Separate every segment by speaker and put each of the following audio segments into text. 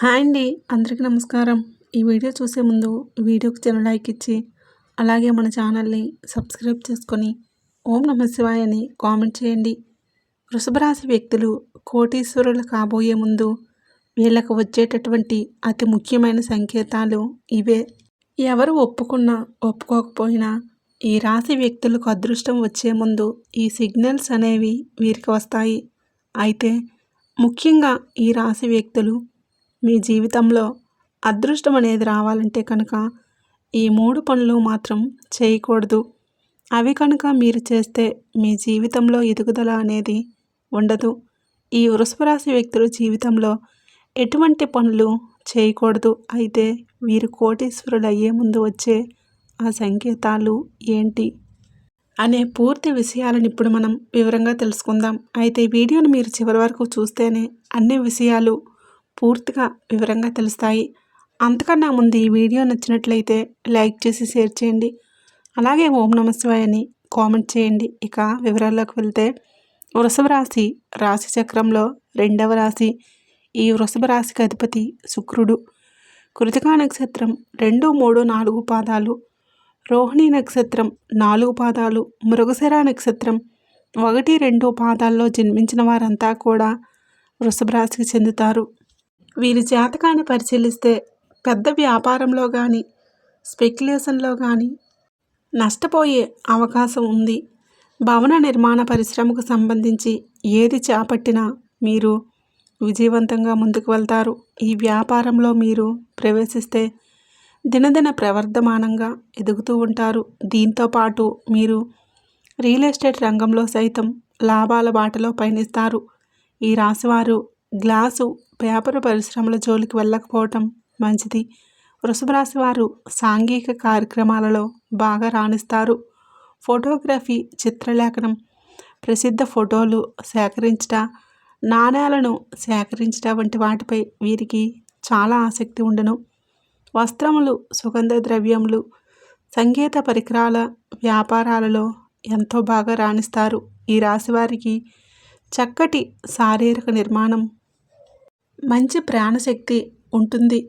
Speaker 1: Hi అండి అందరికీ నమస్కారం. ఈ వీడియో చూసే ముందు వీడియోకి చిన్న లైక్ ఇచ్చి అలాగే మన ఛానల్ని సబ్స్క్రైబ్ చేసుకొని ఓం నమశివాయ అని కామెంట్ చేయండి. వృషభరాశి వ్యక్తులు కోటీశ్వరులు కాబోయే ముందు వీళ్ళకు వచ్చేటటువంటి అతి ముఖ్యమైన సంకేతాలు ఇవే. ఎవరు ఒప్పుకున్నా ఒప్పుకోకపోయినా ఈ రాశి వ్యక్తులకు అదృష్టం వచ్చే ముందు ఈ సిగ్నల్స్ అనేవి వీరికి వస్తాయి. అయితే ముఖ్యంగా ఈ రాశి వ్యక్తులు మీ జీవితంలో అదృష్టం అనేది రావాలంటే కనుక ఈ మూడు పనులు మాత్రం చేయకూడదు. అవి కనుక మీరు చేస్తే మీ జీవితంలో ఎదుగుదల అనేది ఉండదు. ఈ వృషభరాశి వ్యక్తుల జీవితంలో ఎటువంటి పనులు చేయకూడదు. అయితే వీరు కోటీశ్వరులు అయ్యే ముందు వచ్చే ఆ సంకేతాలు ఏంటి? అనే పూర్తి విషయాలను ఇప్పుడు మనం వివరంగా తెలుసుకుందాం. అయితే వీడియోను మీరు చివరి వరకు చూస్తేనే అన్ని విషయాలు పూర్తిగా వివరంగా తెలుస్తాయి. అంతకన్నా ముందు ఈ వీడియో నచ్చినట్లయితే లైక్ చేసి షేర్ చేయండి. అలాగే ఓం నమ అని కామెంట్ చేయండి. ఇక వివరాల్లోకి వెళ్తే వృషభ రాశి రాశి చక్రంలో రెండవ రాశి. ఈ వృషభ రాశికి అధిపతి శుక్రుడు. కృతికా నక్షత్రం రెండు మూడు నాలుగు పాదాలు. రోహిణి నక్షత్రం నాలుగు పాదాలు. మృగశిర నక్షత్రం ఒకటి రెండు పాదాల్లో జన్మించిన వారంతా కూడా వృషభ రాశికి చెందుతారు. వీరి జాతకాన్ని పరిశీలిస్తే పెద్ద వ్యాపారంలో కానీ స్పెక్యులేషన్లో కానీ నష్టపోయే అవకాశం ఉంది. భవన నిర్మాణ పరిశ్రమకు సంబంధించి ఏది చేపట్టినా మీరు విజయవంతంగా ముందుకు వెళ్తారు. ఈ వ్యాపారంలో మీరు ప్రవేశిస్తే దినదిన ప్రవర్ధమానంగా ఎదుగుతూ ఉంటారు. దీంతో పాటు మీరు రియల్ ఎస్టేట్ రంగంలో సైతం లాభాల బాటలో పయనిస్తారు. ఈ రాశివారు గ్లాసు పేపర్ పరిశ్రమల జోలికి వెళ్ళకపోవటం మంచిది. వృషభరాశి వారు సాంఘిక కార్యక్రమాలలో బాగా రాణిస్తారు. ఫోటోగ్రఫీ చిత్రలేఖనం ప్రసిద్ధ ఫోటోలు సేకరించట నాణ్యాలను సేకరించట వంటి వాటిపై వీరికి చాలా ఆసక్తి ఉండను. వస్త్రములు సుగంధ ద్రవ్యములు సంగీత పరికరాల వ్యాపారాలలో ఎంతో బాగా రాణిస్తారు. ఈ రాశి వారికి చక్కటి శారీరక నిర్మాణం మంచి ప్రాణశక్తి ఉంటుంది.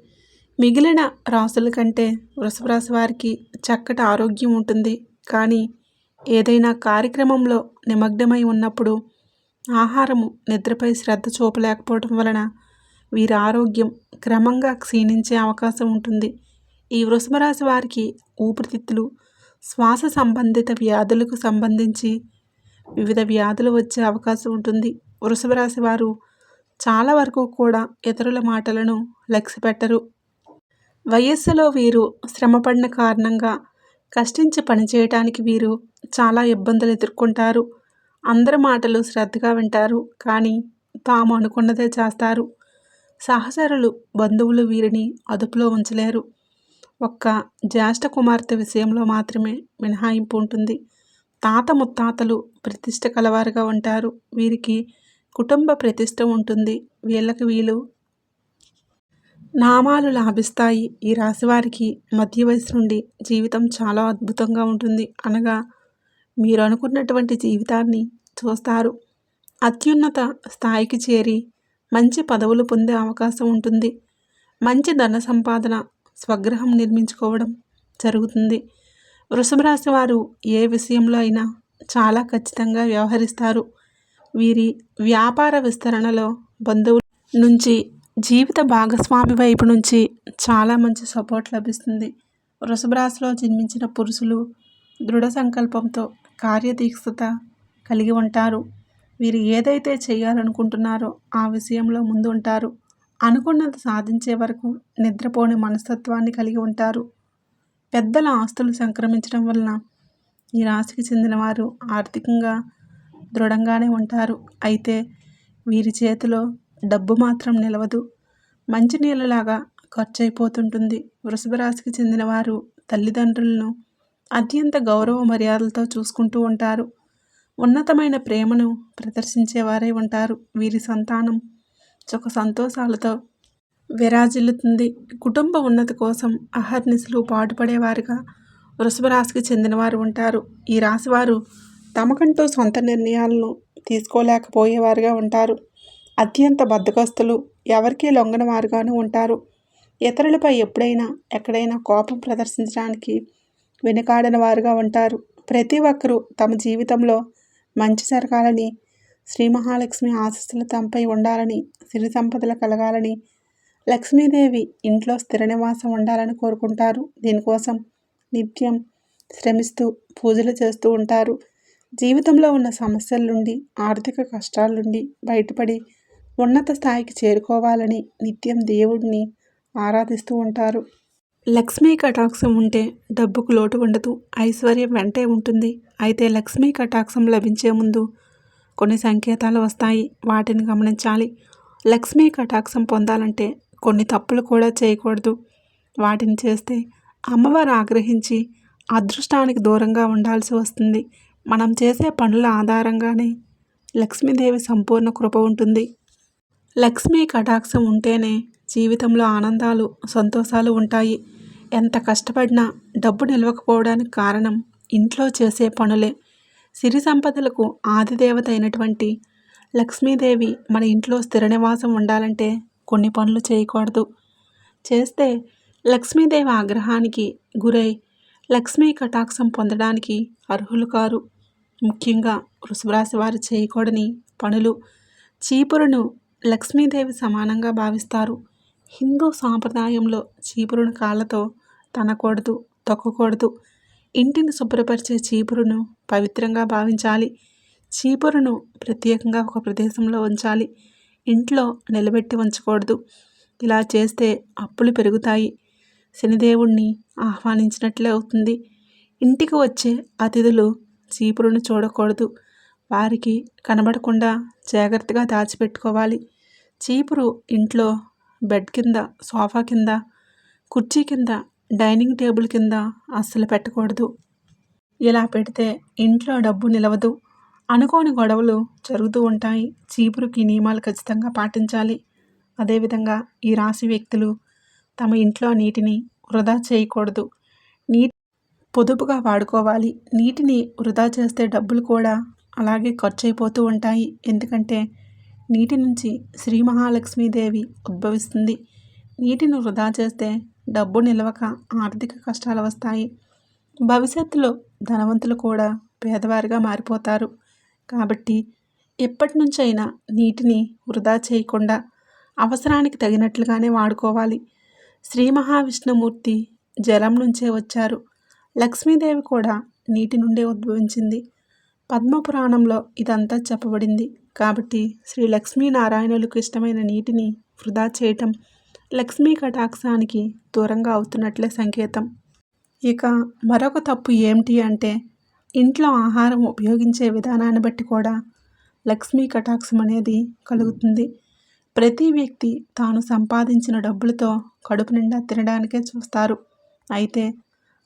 Speaker 1: మిగిలిన రాసుల కంటే వృషభ రాశి వారికి చక్కటి ఆరోగ్యం ఉంటుంది. కానీ ఏదైనా కార్యక్రమంలో నిమగ్నమై ఉన్నప్పుడు ఆహారము నిద్రపై శ్రద్ధ చూపలేకపోవడం వలన వీరి ఆరోగ్యం క్రమంగా క్షీణించే అవకాశం ఉంటుంది. ఈ వృషభ రాశి వారికి ఊపిరితిత్తులు శ్వాస సంబంధిత వ్యాధులకు సంబంధించి వివిధ వ్యాధులు వచ్చే అవకాశం ఉంటుంది. వృషభ రాశి వారు చాలా వరకు కూడా ఇతరుల మాటలను లక్ష్యపెట్టరు వయస్సులో వీరు శ్రమపడిన కారణంగా కష్టించి పనిచేయటానికి వీరు చాలా ఇబ్బందులు ఎదుర్కొంటారు. అందరి మాటలు శ్రద్ధగా వింటారు కానీ తాము అనుకున్నదే చేస్తారు. సహచరులు బంధువులు వీరిని అదుపులో ఉంచలేరు. ఒక్క జ్యేష్ఠ కుమార్తె విషయంలో మాత్రమే మినహాయింపు ఉంటుంది. తాత ముత్తాతలు ప్రతిష్ట కలవారుగా ఉంటారు. వీరికి కుటుంబ ప్రతిష్ట ఉంటుంది. వీళ్ళకి వీలు. నామాలు లాభిస్తాయి. ఈ రాశివారికి మధ్య వయసు నుండి జీవితం చాలా అద్భుతంగా ఉంటుంది. అనగా మీరు అనుకున్నటువంటి జీవితాన్ని చూస్తారు. అత్యున్నత స్థాయికి చేరి మంచి పదవులు పొందే అవకాశం ఉంటుంది. మంచి ధన సంపాదన స్వగ్రహం నిర్మించుకోవడం జరుగుతుంది. వృషభ రాశి వారు ఏ విషయంలో అయినా చాలా ఖచ్చితంగా వ్యవహరిస్తారు. వీరి వ్యాపార విస్తరణలో బంధువుల నుంచి జీవిత భాగస్వామి వైపు నుంచి చాలా మంచి సపోర్ట్ లభిస్తుంది. వృషభరాశిలో జన్మించిన పురుషులు దృఢ సంకల్పంతో కార్యదీక్షత కలిగి ఉంటారు. వీరు ఏదైతే చేయాలనుకుంటున్నారో ఆ విషయంలో ముందు ఉంటారు. అనుకున్నది సాధించే వరకు నిద్రపోని మనస్తత్వాన్ని కలిగి ఉంటారు. పెద్దల ఆస్తులు సంక్రమించడం వలన ఈ రాశికి చెందిన వారు ఆర్థికంగా దృఢంగానే ఉంటారు. అయితే వీరి చేతిలో డబ్బు మాత్రం నిలవదు. మంచినీళ్ళలాగా ఖర్చు అయిపోతుంటుంది వృషభ రాశికి చెందిన వారు తల్లిదండ్రులను అత్యంత గౌరవ మర్యాదలతో చూసుకుంటూ ఉంటారు. ఉన్నతమైన ప్రేమను ప్రదర్శించేవారే ఉంటారు. వీరి సంతానం సుఖ సంతోషాలతో విరాజిల్లుతుంది. కుటుంబ ఉన్నతి కోసం అహర్నిశలు పాటుపడేవారుగా వృషభ రాశికి చెందినవారు ఉంటారు. ఈ రాశివారు తమకంటూ సొంత నిర్ణయాలను తీసుకోలేకపోయేవారుగా ఉంటారు. అత్యంత బద్దకస్తులు ఎవరికీ లొంగని వారుగాను ఉంటారు. ఇతరులపై ఎప్పుడైనా ఎక్కడైనా కోపం ప్రదర్శించడానికి వెనుకాడని వారుగా ఉంటారు. ప్రతి ఒక్కరూ తమ జీవితంలో మంచి జరగాలని శ్రీ మహాలక్ష్మి ఆశస్సులు తమపై ఉండాలని సిరి సంపదలు కలగాలని లక్ష్మీదేవి ఇంట్లో స్థిర నివాసం ఉండాలని కోరుకుంటారు. దీనికోసం నిత్యం శ్రమిస్తూ పూజలు చేస్తూ ఉంటారు. జీవితంలో ఉన్న సమస్యల నుండి ఆర్థిక కష్టాల నుండి బయటపడి ఉన్నత స్థాయికి చేరుకోవాలని నిత్యం దేవుడిని ఆరాధిస్తూ ఉంటారు. లక్ష్మీ కటాక్షం ఉంటే డబ్బుకు లోటు ఉండదు ఐశ్వర్యం వెంటే ఉంటుంది. అయితే లక్ష్మీ కటాక్షం లభించే ముందు కొన్ని సంకేతాలు వస్తాయి వాటిని గమనించాలి. లక్ష్మీ కటాక్షం పొందాలంటే కొన్ని తప్పులు కూడా చేయకూడదు. వాటిని చేస్తే అమ్మవారు ఆగ్రహించి అదృష్టానికి దూరంగా ఉండాల్సి వస్తుంది. మనం చేసే పనుల ఆధారంగానే లక్ష్మీదేవి సంపూర్ణ కృప ఉంటుంది. లక్ష్మీ కటాక్షం ఉంటేనే జీవితంలో ఆనందాలు సంతోషాలు ఉంటాయి. ఎంత కష్టపడినా డబ్బు నిలవకపోవడానికి కారణం ఇంట్లో చేసే పనులే. సిరి సంపదలకు ఆదిదేవత అయినటువంటి లక్ష్మీదేవి మన ఇంట్లో స్థిర నివాసం ఉండాలంటే కొన్ని పనులు చేయకూడదు. చేస్తే లక్ష్మీదేవి ఆగ్రహానికి గురై లక్ష్మీ కటాక్షం పొందడానికి అర్హులు కారు. ముఖ్యంగా వృషభరాశి వారు చేయకూడని పనులు చీపురును లక్ష్మీదేవి సమానంగా భావిస్తారు. హిందూ సాంప్రదాయంలో చీపురును కాళ్ళతో తనకూడదు తొక్కకూడదు. ఇంటిని శుభ్రపరిచే చీపురును పవిత్రంగా భావించాలి. చీపురును ప్రత్యేకంగా ఒక ప్రదేశంలో ఉంచాలి. ఇంట్లో నిలబెట్టి ఉంచకూడదు. ఇలా చేస్తే అప్పులు పెరుగుతాయి. శనిదేవుణ్ణి ఆహ్వానించినట్లే అవుతుంది. ఇంటికి వచ్చే అతిథులు చీపురును చూడకూడదు. వారికి కనబడకుండా జాగ్రత్తగా దాచిపెట్టుకోవాలి. చీపురు ఇంట్లో బెడ్ కింద సోఫా కింద కుర్చీ కింద డైనింగ్ టేబుల్ కింద అస్సలు పెట్టకూడదు. ఇలా పెడితే ఇంట్లో డబ్బు నిలవదు. అనుకోని గొడవలు జరుగుతూ ఉంటాయి. చీపురుకి నియమాలు ఖచ్చితంగా పాటించాలి. అదేవిధంగా ఈ రాశి వ్యక్తులు తమ ఇంట్లో నీటిని వృధా చేయకూడదు. నీటి పొదుపుగా వాడుకోవాలి. నీటిని వృధా చేస్తే డబ్బులు కూడా అలాగే ఖర్చు అయిపోతూ ఉంటాయి. ఎందుకంటే నీటి నుంచి శ్రీ మహాలక్ష్మీదేవి ఉద్భవిస్తుంది. నీటిని వృధా చేస్తే డబ్బు నిలవక ఆర్థిక కష్టాలు వస్తాయి. భవిష్యత్తులో ధనవంతులు కూడా పేదవారిగా మారిపోతారు. కాబట్టి ఎప్పటి నుంచైనా నీటిని వృధా చేయకుండా అవసరానికి తగినట్లుగానే వాడుకోవాలి. శ్రీ మహావిష్ణుమూర్తి జలం నుంచే వచ్చారు. లక్ష్మీదేవి కూడా నీటి నుండే ఉద్భవించింది. పద్మపురాణంలో ఇదంతా చెప్పబడింది. కాబట్టి శ్రీ లక్ష్మీనారాయణులకు ఇష్టమైన నీటిని వృధా చేయటం లక్ష్మీ కటాక్షానికి దూరంగా అవుతున్నట్లే సంకేతం. ఇక మరొక తప్పు ఏమిటి అంటే ఇంట్లో ఆహారం ఉపయోగించే విధానాన్ని బట్టి కూడా లక్ష్మీ కటాక్షం అనేది కలుగుతుంది. ప్రతి వ్యక్తి తాను సంపాదించిన డబ్బులతో కడుపు నిండా తినడానికే చూస్తారు. అయితే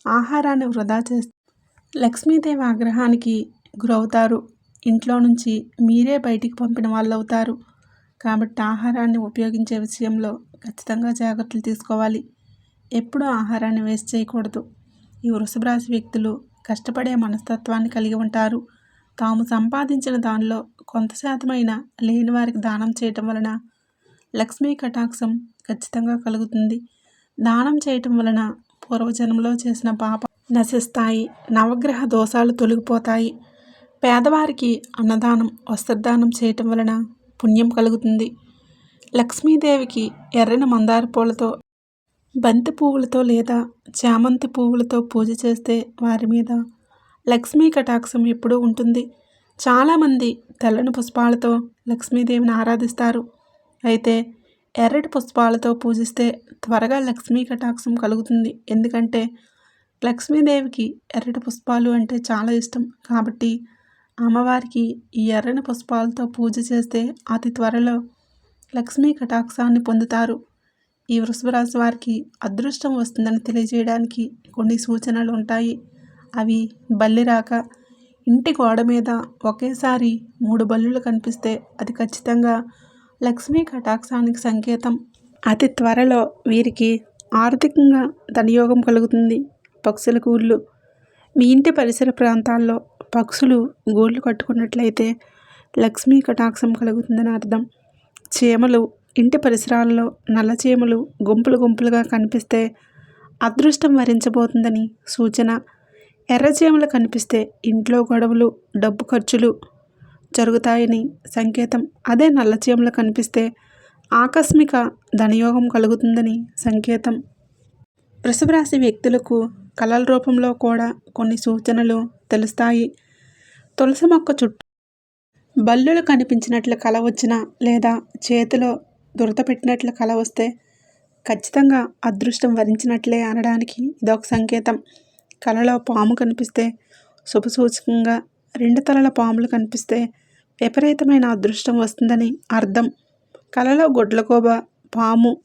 Speaker 1: ఆహారాన్ని వృధా చేస్తే లక్ష్మీదేవి ఆగ్రహానికి గురవుతారు. ఇంట్లో నుంచి మీరే బయటికి పంపిన వాళ్ళు అవుతారు కాబట్టి ఆహారాన్ని ఉపయోగించే విషయంలో ఖచ్చితంగా జాగ్రత్తలు తీసుకోవాలి. ఎప్పుడూ ఆహారాన్ని వేస్ట్ చేయకూడదు. ఈ వృషభ రాశి వ్యక్తులు కష్టపడే మనస్తత్వాన్ని కలిగి ఉంటారు. తాము సంపాదించిన దానిలో కొంత శాతమైన లేని వారికి దానం చేయటం వలన లక్ష్మీ కటాక్షం ఖచ్చితంగా కలుగుతుంది. దానం చేయటం వలన పూర్వజన్మలో చేసిన పాప నశిస్తాయి నవగ్రహ దోషాలు తొలగిపోతాయి. పేదవారికి అన్నదానం వస్త్రదానం చేయటం వలన పుణ్యం కలుగుతుంది. లక్ష్మీదేవికి ఎర్రని మందార పూలతో బంతి పువ్వులతో లేదా చామంతి పువ్వులతో పూజ చేస్తే వారి మీద లక్ష్మీ కటాక్షం ఎప్పుడూ ఉంటుంది. చాలామంది తెల్లని పుష్పాలతో లక్ష్మీదేవిని ఆరాధిస్తారు. అయితే ఎర్రటి పుష్పాలతో పూజిస్తే త్వరగా లక్ష్మీ కటాక్షం కలుగుతుంది. ఎందుకంటే లక్ష్మీదేవికి ఎర్రటి పుష్పాలు అంటే చాలా ఇష్టం. కాబట్టి అమ్మవారికి ఈ ఎర్రని పుష్పాలతో పూజ చేస్తే అతి త్వరలో లక్ష్మీ కటాక్షాన్ని పొందుతారు. ఈ వృషభరాశి వారికి అదృష్టం వస్తుందని తెలియజేయడానికి కొన్ని సూచనలు ఉంటాయి. అవి బల్లి రాక ఇంటి గోడ మీద ఒకేసారి మూడు బల్లులు కనిపిస్తే అది ఖచ్చితంగా లక్ష్మీ కటాక్షానికి సంకేతం. అతి త్వరలో వీరికి ఆర్థికంగా ధనయోగం కలుగుతుంది. పక్షుల గూళ్ళు. మీ ఇంటి పరిసర ప్రాంతాల్లో పక్షులు గూళ్ళు కట్టుకున్నట్లయితే లక్ష్మీ కటాక్షం కలుగుతుందని అర్థం. చీమలు ఇంటి పరిసరాల్లో నల్ల చీమలు గుంపులు గుంపులుగా కనిపిస్తే అదృష్టం వరించబోతుందని సూచన. ఎర్ర చీమలు కనిపిస్తే ఇంట్లో గొడవలు డబ్బు ఖర్చులు జరుగుతాయని సంకేతం. అదే నల్లచీమలో కనిపిస్తే ఆకస్మిక ధనయోగం కలుగుతుందని సంకేతం. వృషభ రాశి వ్యక్తులకు కళల రూపంలో కూడా కొన్ని సూచనలు తెలుస్తాయి. తులసి మొక్క చుట్టూ బల్లులు కనిపించినట్లు కళ వచ్చిన లేదా చేతిలో దురద పెట్టినట్లు కళ వస్తే ఖచ్చితంగా అదృష్టం వరించినట్లే అనడానికి ఇదొక సంకేతం. కలలో పాము కనిపిస్తే శుభసూచకంగా రెండు తలల పాములు కనిపిస్తే విపరీతమైన అదృష్టం వస్తుందని అర్థం. కలలో గొడ్లకోబ పాము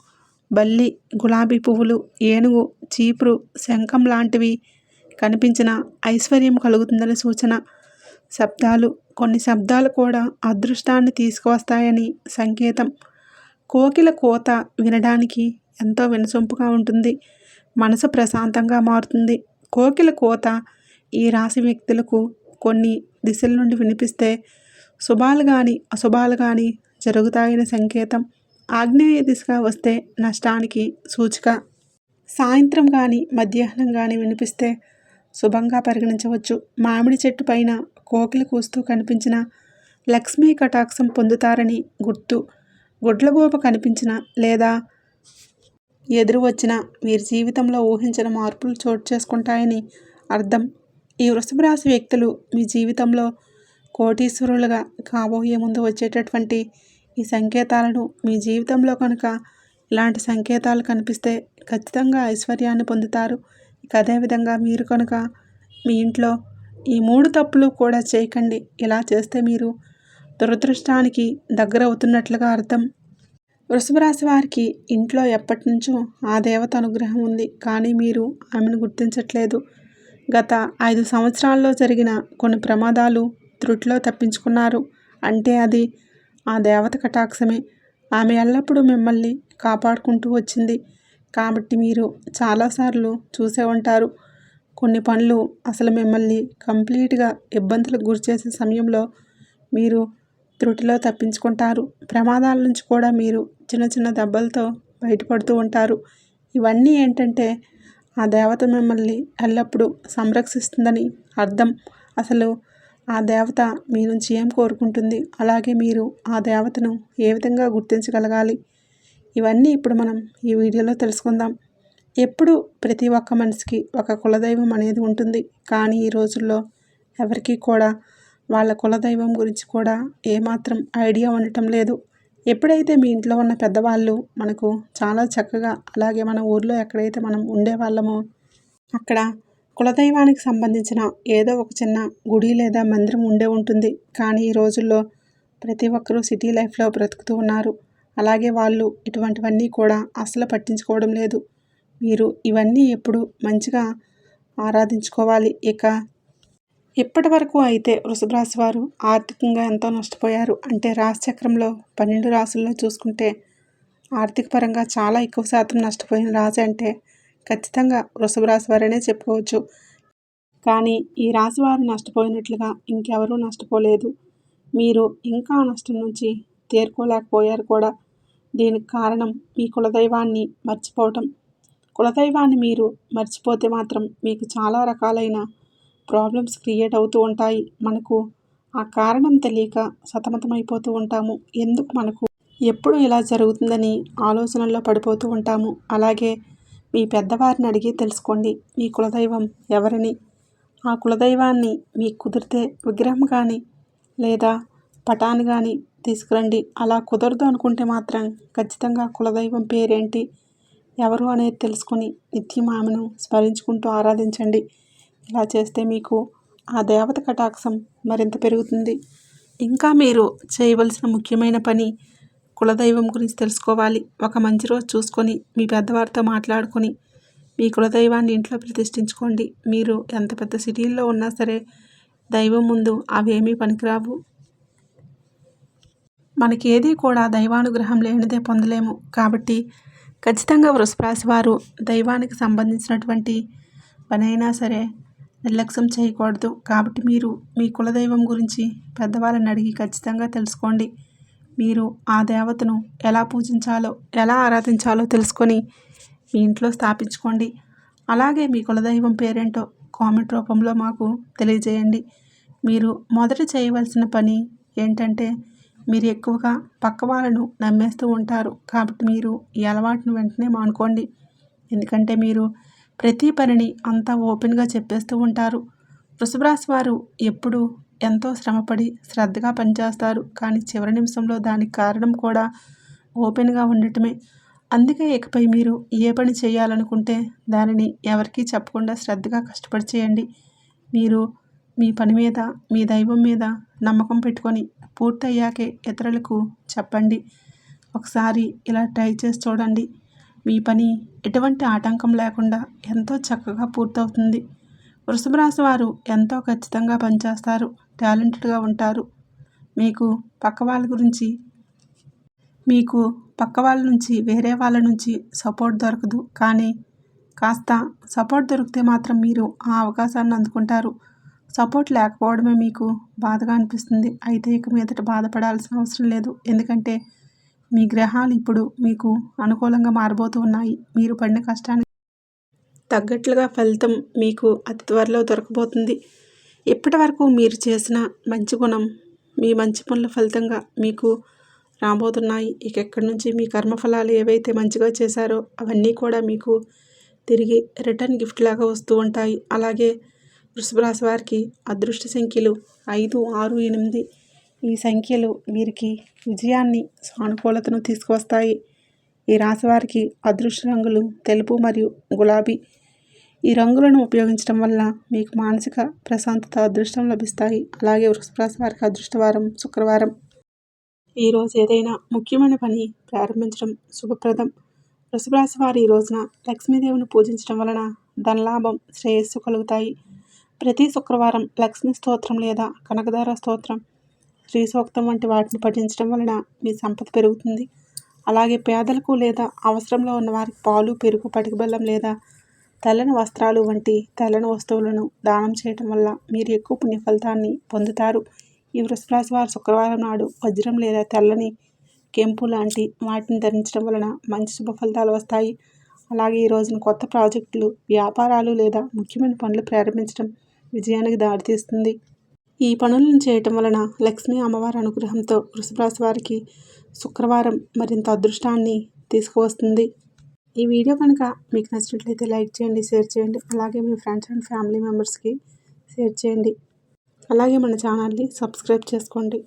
Speaker 1: బల్లి గులాబీ పువ్వులు ఏనుగు చీపురు శంఖం లాంటివి కనిపించిన ఐశ్వర్యం కలుగుతుందని సూచన. శబ్దాలు కొన్ని శబ్దాలు కూడా అదృష్టాన్ని తీసుకువస్తాయని సంకేతం. కోకిల కోత వినడానికి ఎంతో వినసొంపుగా ఉంటుంది. మనసు ప్రశాంతంగా మారుతుంది. కోకిల కోత ఈ రాశి వ్యక్తులకు కొన్ని దిశల నుండి వినిపిస్తే శుభాలు కానీ అశుభాలు కానీ జరుగుతాయని సంకేతం. ఆగ్నేయ దిశగా వస్తే నష్టానికి సూచిక. సాయంత్రం కానీ మధ్యాహ్నం కానీ వినిపిస్తే శుభంగా పరిగణించవచ్చు. మామిడి చెట్టు పైన కోకిలి కూస్తూ కనిపించిన లక్ష్మీ కటాక్షం పొందుతారని గుర్తు. గుడ్లగోప కనిపించిన లేదా ఎదురు వచ్చిన వీరి జీవితంలో ఊహించిన మార్పులు చోటు చేసుకుంటాయని అర్థం. ఈ వృషభ రాశి వ్యక్తులు మీ జీవితంలో కోటీశ్వరులుగా కాబోయే ముందు వచ్చేటటువంటి ఈ సంకేతాలను మీ జీవితంలో కనుక ఇలాంటి సంకేతాలు కనిపిస్తే ఖచ్చితంగా ఐశ్వర్యాన్ని పొందుతారు. ఇక అదేవిధంగా మీరు కనుక మీ ఇంట్లో ఈ మూడు తప్పులు కూడా చేయకండి. ఇలా చేస్తే మీరు దురదృష్టానికి దగ్గర అవుతున్నట్లుగా అర్థం. వృషభ రాశి వారికి ఇంట్లో ఎప్పటి నుంచో ఆ దేవత అనుగ్రహం ఉంది. కానీ మీరు ఆమెను గుర్తించట్లేదు. గత ఐదు సంవత్సరాల్లో జరిగిన కొన్ని ప్రమాదాలు త్రుటిలో తప్పించుకున్నారు. అంటే అది ఆ దేవత కటాక్షమే. ఆమె ఎల్లప్పుడూ మిమ్మల్ని కాపాడుకుంటూ వచ్చింది. కాబట్టి మీరు చాలాసార్లు చూసే ఉంటారు. కొన్ని పనులు అసలు మిమ్మల్ని కంప్లీట్గా ఇబ్బందులకు గురిచేసే సమయంలో మీరు త్రుటిలో తప్పించుకుంటారు. ప్రమాదాల నుంచి కూడా మీరు చిన్న చిన్న దెబ్బలతో బయటపడుతూ ఉంటారు. ఇవన్నీ ఏంటంటే ఆ దేవత మిమ్మల్ని ఎల్లప్పుడూ సంరక్షిస్తుందని అర్థం. అసలు ఆ దేవత మీ నుంచి ఏం కోరుకుంటుంది? అలాగే మీరు ఆ దేవతను ఏ విధంగా గుర్తించగలగాలి? ఇవన్నీ ఇప్పుడు మనం ఈ వీడియోలో తెలుసుకుందాం. ఎప్పుడు ప్రతి ఒక్క మనిషికి ఒక కులదైవం అనేది ఉంటుంది. కానీ ఈ రోజుల్లో ఎవరికీ కూడా వాళ్ళ కులదైవం గురించి కూడా ఏమాత్రం ఐడియా ఉండటం లేదు. ఎప్పుడైతే మీ ఇంట్లో ఉన్న పెద్దవాళ్ళు మనకు చాలా చక్కగా అలాగే మన ఊర్లో ఎక్కడైతే మనం ఉండేవాళ్ళమో అక్కడ కులదైవానికి సంబంధించిన ఏదో ఒక చిన్న గుడి లేదా మందిరం ఉండే ఉంటుంది. కానీ ఈ రోజుల్లో ప్రతి ఒక్కరూ సిటీ లైఫ్లో బ్రతుకుతూ ఉన్నారు. అలాగే వాళ్ళు ఇటువంటివన్నీ కూడా అసలు పట్టించుకోవడం లేదు. మీరు ఇవన్నీ ఎప్పుడు మంచిగా ఆరాధించుకోవాలి. ఇక ఇప్పటి వరకు అయితే వృషభరాశి వారు ఆర్థికంగా ఎంతో నష్టపోయారు. అంటే రాశిచక్రంలో పన్నెండు రాసుల్లో చూసుకుంటే ఆర్థిక పరంగా చాలా ఎక్కువ శాతం నష్టపోయిన రాశి అంటే ఖచ్చితంగా వృషభ రాశి వారనే చెప్పుకోవచ్చు. కానీ ఈ రాశి వారు నష్టపోయినట్లుగా ఇంకెవరూ నష్టపోలేదు. మీరు ఇంకా నష్టం నుంచి తేరుకోలేకపోయారు కూడా. దీనికి కారణం మీ కులదైవాన్ని మర్చిపోవటం. కులదైవాన్ని మీరు మర్చిపోతే మాత్రం మీకు చాలా రకాలైన ప్రాబ్లమ్స్ క్రియేట్ అవుతూ ఉంటాయి. మనకు ఆ కారణం తెలియక సతమతమైపోతూ ఉంటాము. ఎందుకు మనకు ఎప్పుడు ఇలా జరుగుతుందని ఆలోచనల్లో పడిపోతూ ఉంటాము. అలాగే మీ పెద్దవారిని అడిగి తెలుసుకోండి మీ కులదైవం ఎవరని. ఆ కులదైవాన్ని మీకు కుదిరితే విగ్రహం కానీ లేదా పటాన్ని కానీ తీసుకురండి. అలా కుదరదు అనుకుంటే మాత్రం ఖచ్చితంగా కులదైవం పేరేంటి ఎవరు అనేది తెలుసుకొని నిత్యం ఆమెను స్మరించుకుంటూ ఆరాధించండి. ఇలా చేస్తే మీకు ఆ దేవత కటాక్షం మరింత పెరుగుతుంది. ఇంకా మీరు చేయవలసిన ముఖ్యమైన పని కులదైవం గురించి తెలుసుకోవాలి. ఒక మంచి రోజు చూసుకొని మీ పెద్దవారితో మాట్లాడుకొని మీ కులదైవాన్ని ఇంట్లో ప్రతిష్ఠించుకోండి. మీరు ఎంత పెద్ద సిటీల్లో ఉన్నా సరే దైవం ముందు అవేమీ పనికిరావు. మనకి ఏది కూడా దైవానుగ్రహం లేనిదే పొందలేము. కాబట్టి ఖచ్చితంగా వృషభరాశి వారు దైవానికి సంబంధించినటువంటి పనైనా సరే నిర్లక్ష్యం చేయకూడదు. కాబట్టి మీరు మీ కులదైవం గురించి పెద్దవాళ్ళని అడిగి ఖచ్చితంగా తెలుసుకోండి. మీరు ఆ దేవతను ఎలా పూజించాలో ఎలా ఆరాధించాలో తెలుసుకొని మీ ఇంట్లో స్థాపించుకోండి. అలాగే మీ కులదైవం పేరేంటో కామెంట్ రూపంలో మాకు తెలియజేయండి. మీరు మొదట చేయవలసిన పని ఏంటంటే మీరు ఎక్కువగా పక్క వాళ్ళను నమ్మేస్తూ ఉంటారు కాబట్టి మీరు ఈ అలవాటును వెంటనే మానుకోండి. ఎందుకంటే మీరు ప్రతి పనిని అంతా ఓపెన్గా చెప్పేస్తూ ఉంటారు. వృషభరాశి వారు ఎప్పుడు ఎంతో శ్రమపడి శ్రద్ధగా పనిచేస్తారు. కానీ చివరి నిమిషంలో దానికి కారణం కూడా ఓపెన్గా ఉండటమే. అందుకే ఇకపై మీరు ఏ పని చేయాలనుకుంటే దానిని ఎవరికీ చెప్పకుండా శ్రద్ధగా కష్టపడి చేయండి మీరు మీ పని మీద మీ దైవం మీద నమ్మకం పెట్టుకొని పూర్తయ్యాకే ఇతరులకు చెప్పండి. ఒకసారి ఇలా ట్రై చేసి చూడండి. మీ పని ఎటువంటి ఆటంకం లేకుండా ఎంతో చక్కగా పూర్తవుతుంది. వృషభ రాశి వారు ఎంతో ఖచ్చితంగా పనిచేస్తారు. టాలెంటెడ్గా ఉంటారు. మీకు పక్క వాళ్ళ గురించి మీకు పక్క వాళ్ళ నుంచి వేరే వాళ్ళ నుంచి సపోర్ట్ దొరకదు. కానీ కాస్త సపోర్ట్ దొరికితే మాత్రం మీరు ఆ అవకాశాన్ని అందుకుంటారు. సపోర్ట్ లేకపోవడమే మీకు బాధగా అనిపిస్తుంది. అయితే ఇక మీదట బాధపడాల్సిన అవసరం లేదు. ఎందుకంటే మీ గ్రహాలు ఇప్పుడు మీకు అనుకూలంగా మారబోతూ ఉన్నాయి. మీరు పడిన కష్టానికి తగ్గట్లుగా ఫలితం మీకు అతి త్వరలో దొరకబోతుంది. ఇప్పటి వరకు మీరు చేసిన మంచి గుణం మీ మంచి పనుల ఫలితంగా మీకు రాబోతున్నాయి. ఇక ఎక్కడి నుంచి మీ కర్మఫలాలు ఏవైతే మంచిగా చేశారో అవన్నీ కూడా మీకు తిరిగి రిటర్న్ గిఫ్ట్ లాగా వస్తూ ఉంటాయి. అలాగే వృషభరాశి వారికి అదృష్ట సంఖ్యలు ఐదు ఆరు ఎనిమిది. ఈ సంఖ్యలు వీరికి విజయాన్ని సానుకూలతను తీసుకువస్తాయి. ఈ రాశి వారికి అదృష్ట రంగులు తెలుపు మరియు గులాబీ ఈ రంగులను ఉపయోగించడం వల్ల మీకు మానసిక ప్రశాంతత అదృష్టం లభిస్తాయి. అలాగే వృషభరాశి వారికి అదృష్టవారం శుక్రవారం. ఈరోజు ఏదైనా ముఖ్యమైన పని ప్రారంభించడం శుభప్రదం. వృషభరాశి వారు ఈ రోజున లక్ష్మీదేవిని పూజించడం వలన ధనలాభం శ్రేయస్సు కలుగుతాయి. ప్రతి శుక్రవారం లక్ష్మీ స్తోత్రం లేదా కనకధార స్తోత్రం శ్రీ సూక్తం వంటి వాటిని పఠించడం వలన మీ సంపద పెరుగుతుంది. అలాగే పేదలకు లేదా అవసరంలో ఉన్న వారికి పాలు పెరుగు పటిక బెల్లం లేదా తెల్లని వస్త్రాలు వంటి తెల్లని వస్తువులను దానం చేయటం వల్ల మీరు ఎక్కువ పుణ్య ఫలితాన్ని పొందుతారు. ఈ వృషభరాశి వారు శుక్రవారం నాడు వజ్రం లేదా తెల్లని కెంపు లాంటి వాటిని ధరించడం వలన మంచి శుభ ఫలితాలు వస్తాయి. అలాగే ఈ రోజున కొత్త ప్రాజెక్టులు వ్యాపారాలు లేదా ముఖ్యమైన పనులు ప్రారంభించడం విజయానికి దారితీస్తుంది ఈ పనులను చేయటం వలన లక్ష్మీ అమ్మవారి అనుగ్రహంతో వృషభరాశి వారికి శుక్రవారం మరింత అదృష్టాన్ని తీసుకువస్తుంది. ఈ వీడియో కనుక మీకు నచ్చినట్లయితే లైక్ చేయండి షేర్ చేయండి. అలాగే మీ ఫ్రెండ్స్ అండ్ ఫ్యామిలీ మెంబర్స్కి షేర్ చేయండి. అలాగే మన ఛానల్ని సబ్స్క్రైబ్ చేసుకోండి.